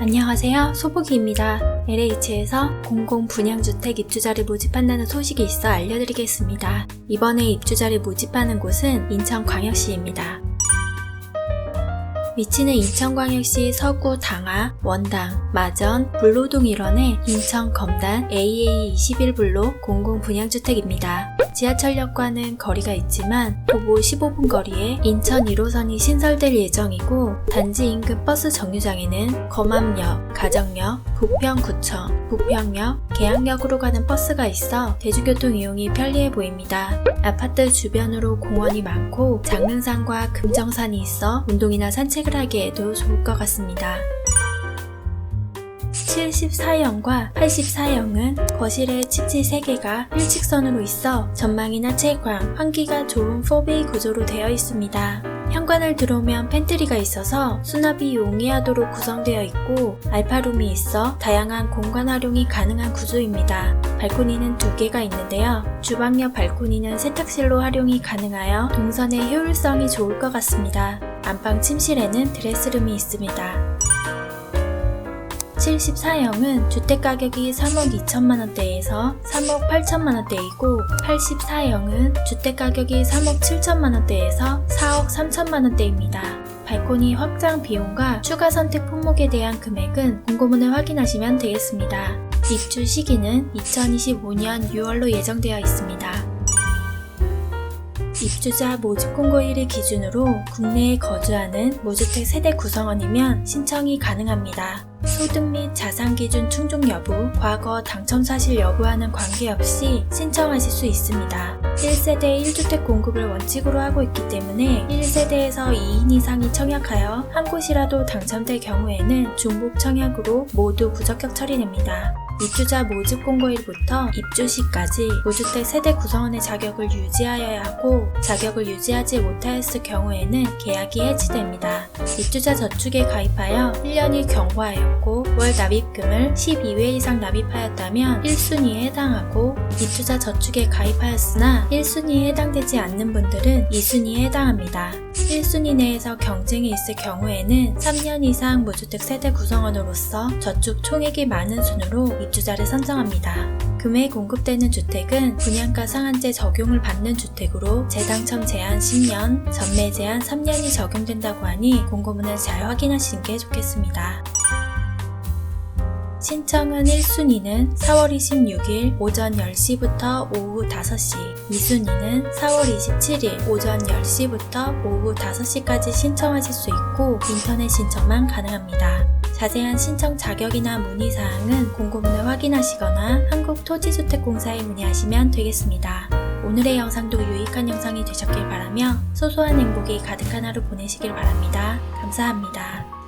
안녕하세요. 소복이입니다. LH에서 공공 분양주택 입주자를 모집한다는 소식이 있어 알려드리겠습니다. 이번에 입주자를 모집하는 곳은 인천광역시입니다. 위치는 인천광역시 서구 당하, 원당, 마전, 불로동 일원의 인천 검단 AA21블록 공공 분양주택입니다. 지하철역과는 거리가 있지만 도보 15분 거리에 인천 1호선이 신설될 예정이고 단지 인근 버스 정류장에는 검암역, 가정역, 부평구청, 부평역, 계양역으로 가는 버스가 있어 대중교통 이용이 편리해 보입니다. 아파트 주변으로 공원이 많고 장릉산과 금정산이 있어 운동이나 산책을 하기에도 좋을 것 같습니다. 74형과 84형은 거실에 침실 3개가 일직선으로 있어 전망이나 채광, 환기가 좋은 4베이 구조로 되어 있습니다. 현관을 들어오면 팬트리가 있어서 수납이 용이하도록 구성되어 있고 알파룸이 있어 다양한 공간 활용이 가능한 구조입니다. 발코니는 두 개가 있는데요. 주방 옆 발코니는 세탁실로 활용이 가능하여 동선의 효율성이 좋을 것 같습니다. 안방 침실에는 드레스룸이 있습니다. 74형은 주택 가격이 3억 2천만 원대에서 3억 8천만 원대이고 84형은 주택 가격이 3억 7천만 원대에서 4억 3천만 원대입니다. 발코니 확장 비용과 추가 선택 품목에 대한 금액은 공고문을 확인하시면 되겠습니다. 입주 시기는 2025년 6월로 예정되어 있습니다. 입주자 모집 공고일을 기준으로 국내에 거주하는 무주택 세대 구성원이면 신청이 가능합니다. 소득 및 자산 기준 충족 여부, 과거 당첨 사실 여부와는 관계없이 신청하실 수 있습니다. 1세대 1주택 공급을 원칙으로 하고 있기 때문에 1세대에서 2인 이상이 청약하여 한 곳이라도 당첨될 경우에는 중복 청약으로 모두 부적격 처리됩니다. 입주자 모집 공고일부터 입주 시까지 무주택 세대 구성원의 자격을 유지하여야 하고 자격을 유지하지 못하였을 경우에는 계약이 해지됩니다. 입주자 저축에 가입하여 1년이 경과하였고 월 납입금을 12회 이상 납입하였다면 1순위에 해당하고 입주자 저축에 가입하였으나 1순위에 해당되지 않는 분들은 2순위에 해당합니다. 1순위 내에서 경쟁이 있을 경우에는 3년 이상 무주택 세대 구성원으로서 저축 총액이 많은 순으로 입주자를 선정합니다. 금액 공급되는 주택은 분양가 상한제 적용을 받는 주택으로 재당첨 제한 10년, 전매 제한 3년이 적용된다고 하니 공고문을 잘 확인하시는 게 좋겠습니다. 신청은 1순위는 4월 26일 오전 10시부터 오후 5시, 2순위는 4월 27일 오전 10시부터 오후 5시까지 신청하실 수 있고 인터넷 신청만 가능합니다. 자세한 신청 자격이나 문의사항은 공고문을 확인하시거나 한국토지주택공사에 문의하시면 되겠습니다. 오늘의 영상도 유익한 영상이 되셨길 바라며 소소한 행복이 가득한 하루 보내시길 바랍니다. 감사합니다.